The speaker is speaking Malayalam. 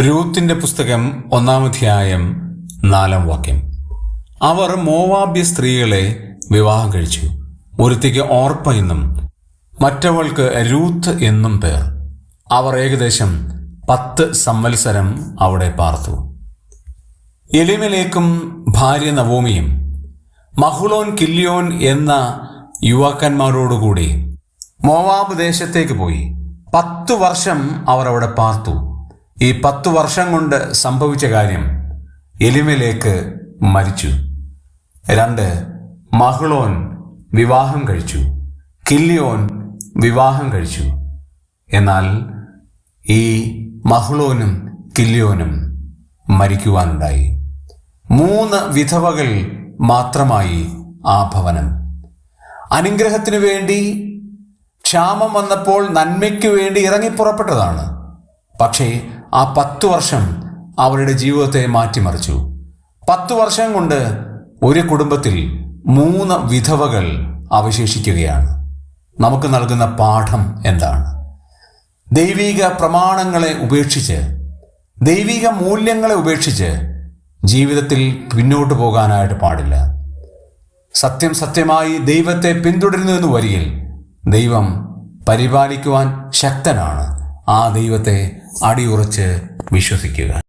രൂത്തിന്റെ പുസ്തകം ഒന്നാമധ്യായം നാലാം വാക്യം. അവർ മോവാബ്യ സ്ത്രീകളെ വിവാഹം കഴിച്ചു. ഒരുത്തിക്ക് ഓർപ്പ എന്നും മറ്റവൾക്ക് രൂത്ത് എന്നും പേർ. അവർ ഏകദേശം പത്ത് സംവത്സരം അവിടെ പാർത്തു. എലിമലേക്കും ഭാര്യ നവോമിയും മഹുളോൻ കില്ലിയോൻ എന്ന യുവാക്കന്മാരോടുകൂടി മോവാബ് ദേശത്തേക്ക് പോയി. പത്തു വർഷം അവർ അവിടെ പാർത്തു. ഈ പത്ത് വർഷം കൊണ്ട് സംഭവിച്ച കാര്യം എലിമലേക്ക് മരിച്ചു. രണ്ട് മഹ്ളോൻ വിവാഹം കഴിച്ചു. കില്ലിയോൻ വിവാഹം കഴിച്ചു. എന്നാൽ ഈ മഹ്ളോനും കില്ലിയോനും മരിക്കുവാനുണ്ടായി. മൂന്ന് വിധവകൾ മാത്രമായി ആ ഭവനം. അനുഗ്രഹത്തിനു വേണ്ടി ക്ഷാമം വന്നപ്പോൾ നന്മയ്ക്ക് വേണ്ടി ഇറങ്ങിപ്പുറപ്പെട്ടതാണ്. പക്ഷേ ആ പത്തു വർഷം അവരുടെ ജീവിതത്തെ മാറ്റിമറിച്ചു. പത്തു വർഷം കൊണ്ട് ഒരു കുടുംബത്തിൽ മൂന്ന് വിധവകൾ അവശേഷിക്കുകയാണ്. നമുക്ക് നൽകുന്ന പാഠം എന്താണ്? ദൈവിക പ്രമാണങ്ങളെ ഉപേക്ഷിച്ച് ദൈവിക മൂല്യങ്ങളെ ഉപേക്ഷിച്ച് ജീവിതത്തിൽ പിന്നോട്ട് പോകാനായിട്ട് പാടില്ല. സത്യം സത്യമായി ദൈവത്തെ പിന്തുടരുന്നു എന്ന് വരികിൽ ദൈവം പരിപാലിക്കുവാൻ ശക്തനാണ്. ആ ദൈവത്തെ അടിയുറച്ച് വിശ്വസിക്കുക.